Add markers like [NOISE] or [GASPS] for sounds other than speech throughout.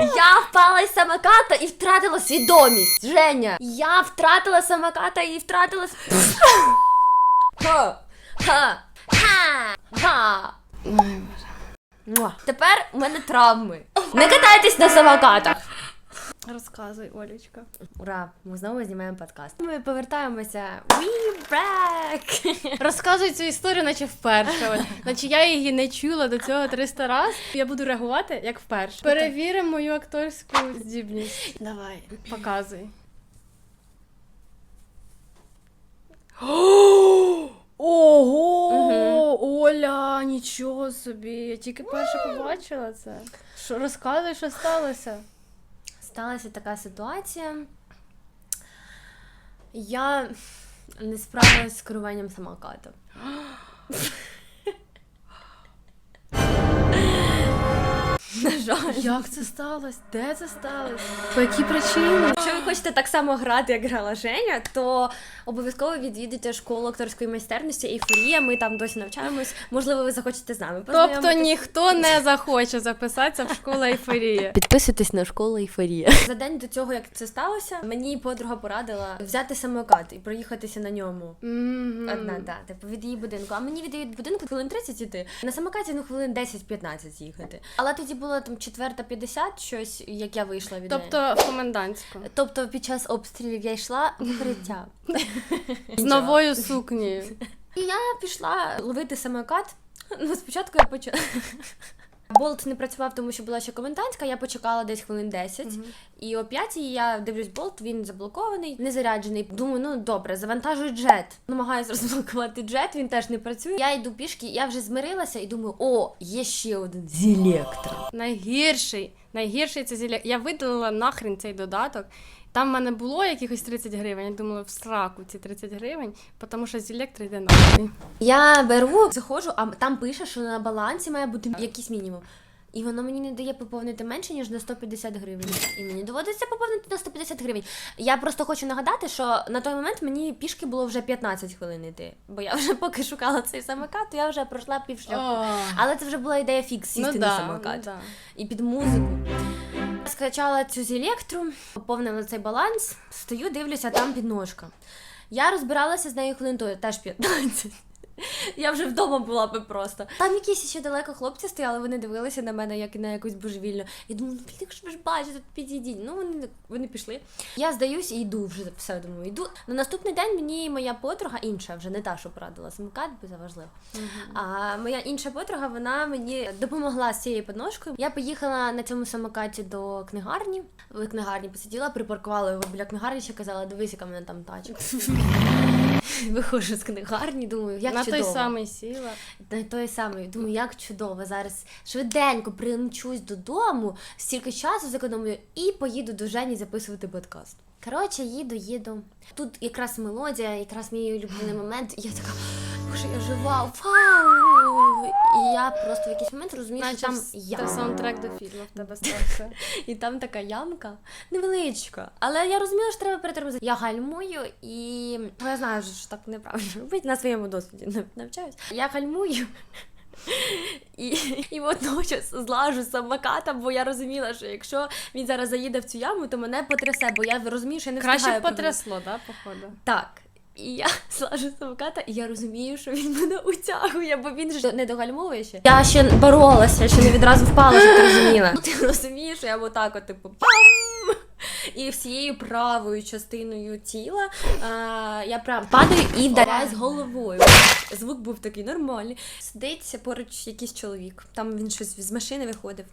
Я впала із самоката і втратила свідомість. Женя. Я втратила самоката і втратила. Ха. Ха. Ха. Ха. Тепер у мене травми. Не катайтесь на самокатах. Розказуй, Олечка. Ура! Ми знову знімаємо подкаст. Ми повертаємося. We back! Розказуй цю історію, наче вперше. Наче я її не чула до цього 300 раз. Я буду реагувати як вперше. Перевіримо мою акторську здібність. Давай, показуй. [GASPS] Ого! Оля, нічого собі. Я тільки перше побачила це. Що розказуй, що сталося? Сталася така ситуація. Я не справилась з керуванням самоката. [GASPS] [LAUGHS] [GASPS] На жаль. Як це сталося? Де це сталося? По якій причині? Якщо ви хочете так само грати, як грала Женя, то обов'язково відвідуйте школу акторської майстерності Ейфорія. Ми там досі навчаємось. Можливо, ви захочете з нами Тобто познайомитись. ніхто не захоче записатися в школу ейфорії. Підписуйтесь на школу Ейфорія. За день до цього, як це сталося, мені подруга порадила взяти самокат і проїхатися на ньому. Одна, да, типу від її будинку. А мені від її будинку хвилин 30 іти. На самокаті ну хвилин 10-15 їхати. Але тоді була там четверта 50, щось, як я вийшла від неї. Тобто в комендантську. Тобто під час обстрілів я йшла в укриття. З новою сукнею. І я пішла ловити самокат. Ну, спочатку я почала. Болт не працював, тому що була ще комендантська, я почекала десь хвилин 10. І о 5 я дивлюсь болт, він заблокований, не заряджений. Думаю, ну добре, завантажую джет. Намагаюся [LAUGHS] розблокувати джет, він теж не працює. Я йду пішки, я вже змирилася і думаю, о, є ще один з електро. Найгірший, найгірший це зілля. Я видалила нахрен цей додаток. Там в мене було якихось 30 гривень. Я думала, в сраку ці 30 гривень, тому що з електро йде нахрен. Я беру, заходжу, а там пише, що на балансі має бути якийсь мінімум. І воно мені не дає поповнити менше, ніж на 150 гривень. І мені доводиться поповнити на 150 гривень. Я просто хочу нагадати, що на той момент мені пішки було вже 15 хвилин йти. Бо я вже [LAUGHS] поки шукала цей самокат, то я вже пройшла півшляху. Але це вже була ідея фікс сісти ну, на да, самокат. ну, да. І під музику. Скачала цю зелектру, поповнила цей баланс, стою, дивлюся, там підножка. Я розбиралася з нею хвилин то теж 15. Я вже вдома була би просто. Там якісь ще далеко хлопці стояли, вони дивилися на мене як на якусь божевільну. І думаю, ну блін, що ви ж бачите, підійдіть. Ну вони, вони пішли. Я здаюсь і йду вже все думаю, йду. На наступний день мені моя подруга, інша, вже не та, що порадила самокат, бо заважливо. А моя інша подруга, вона мені допомогла з цією подножкою. Я поїхала на цьому самокаті до книгарні. В книгарні посиділа, припаркувала його біля книгарні, ще казала, дивись, яка мене там тачка. [LAUGHS] Виходжу з книгарні, думаю, як На чудово. той самий сіла. На той самий. Думаю, як чудово. Зараз швиденько примчусь додому, стільки часу зекономлю і поїду до Жені записувати подкаст. Коротше, їду, їду. Тут якраз мелодія, якраз мій улюблений момент. І я така, боже, я жива, вау! І я просто в якийсь момент розумію, що там яма. та саундтрек до фільму в тебе [LAUGHS] стався. І там така ямка невеличка. Але я розуміла, що треба перетормозити. Я гальмую і бо я знаю, що так неправильно робити. На своєму досвіді навчаюсь. Я гальмую. І, і водночас злажу з самоката, бо я розуміла, що якщо він зараз заїде в цю яму, то мене потрясе, бо я розумію, що я не Краще встигаю повернути. потрясло, да, походу. Так. І я [LAUGHS] злажу самоката, і я розумію, що він мене утягує, бо він ж не догальмовує ще. Я ще боролася, ще не відразу впала, щоб ти розуміла. [LAUGHS] Ти розумієш, я отак, от, типу, пам! І всією правою частиною тіла а, я прям падаю і вдаряюсь головою. Звук був такий нормальний. Сидить поруч якийсь чоловік. Там він щось з машини виходив.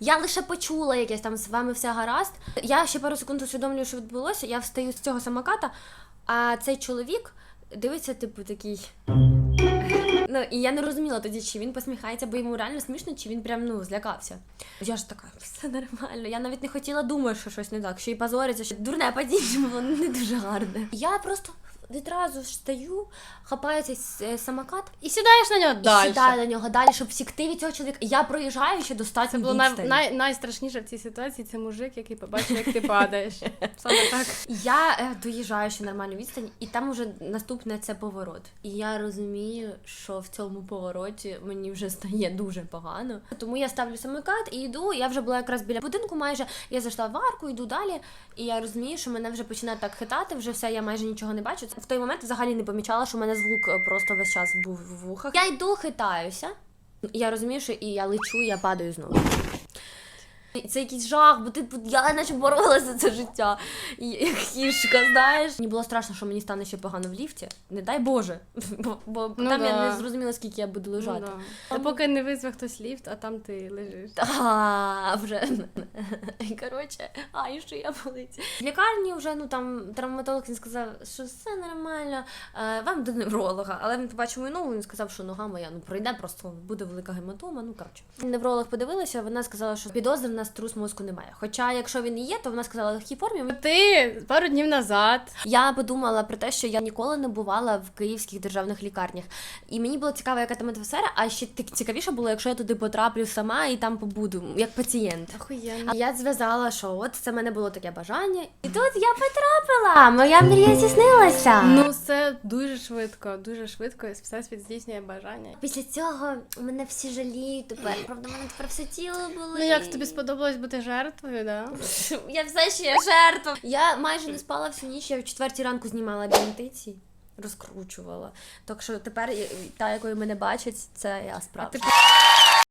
Я лише почула якесь там з вами все гаразд. Я ще пару секунд усвідомлюю, що відбулося. Я встаю з цього самоката, а цей чоловік дивиться, типу, такий. Ну, і я не розуміла тоді, чи він посміхається, бо йому реально смішно, чи він прям ну злякався. Я ж така, все нормально. Я навіть не хотіла думати, що щось не так, що і позориться, що дурне падіння було не дуже гарне. Я просто відразу встаю, хапаю цей самокат І сідаєш на нього і далі. сідаю на нього далі, щоб всікти від цього чоловіка. Я проїжджаю ще достатньо Це було най, най, найстрашніше в цій ситуації. Це мужик, який побачив, як ти падаєш. [LAUGHS] Саме так. Я е, доїжджаю ще нормальну відстань, і там уже наступне це поворот. І я розумію, що в цьому повороті мені вже стає дуже погано. Тому я ставлю самокат і йду. Я вже була якраз біля будинку, майже я зайшла в арку, йду далі. І я розумію, що мене вже починає так хитати, вже все, я майже нічого не бачу. В той момент взагалі не помічала, що в мене звук е, просто весь час був в вухах. Я йду, хитаюся. Я розумію, що і я лечу, і я падаю знову. І Це якийсь жах, бо ти я наче боролася за це життя. І, кішка, знаєш. Мені було страшно, що мені стане ще погано в ліфті. Не дай Боже. Бо, бо Ну там я не зрозуміла, скільки я буду лежати. Ну, да. Та поки не визве хтось ліфт, а там ти лежиш. А, вже коротше, а і що я болить. В лікарні вже ну там травматолог він сказав, що все нормально, е, вам до невролога. Але він побачив мою ногу, він сказав, що нога моя ну пройде, просто буде велика гематома. Ну коротше. Невролог подивилася, вона сказала, що підозри на струс мозку немає. Хоча, якщо він і є, то вона сказала в легкій формі. Ти пару днів назад. Я подумала про те, що я ніколи не бувала в київських державних лікарнях. І мені було цікаво, яка там атмосфера, а ще цікавіше було, якщо я туди потраплю сама і там побуду, як пацієнт. Охуєнно. Я зв'язала, що от це в мене було таке бажання. І тут я потрапила. Моя мрія здійснилася. Ну, це дуже швидко, дуже швидко, і всесвіт здійснює бажання. Після цього мене всі жаліють тепер. Правда, мене тепер все тіло було. Ну, як тобі сподобалось бути жертвою, да? [LAUGHS] Я все ще є жертва. Я майже не спала всю ніч, я в четвертій ранку знімала бінтиці. Розкручувала. Так що тепер та, якою мене бачать, це я справді.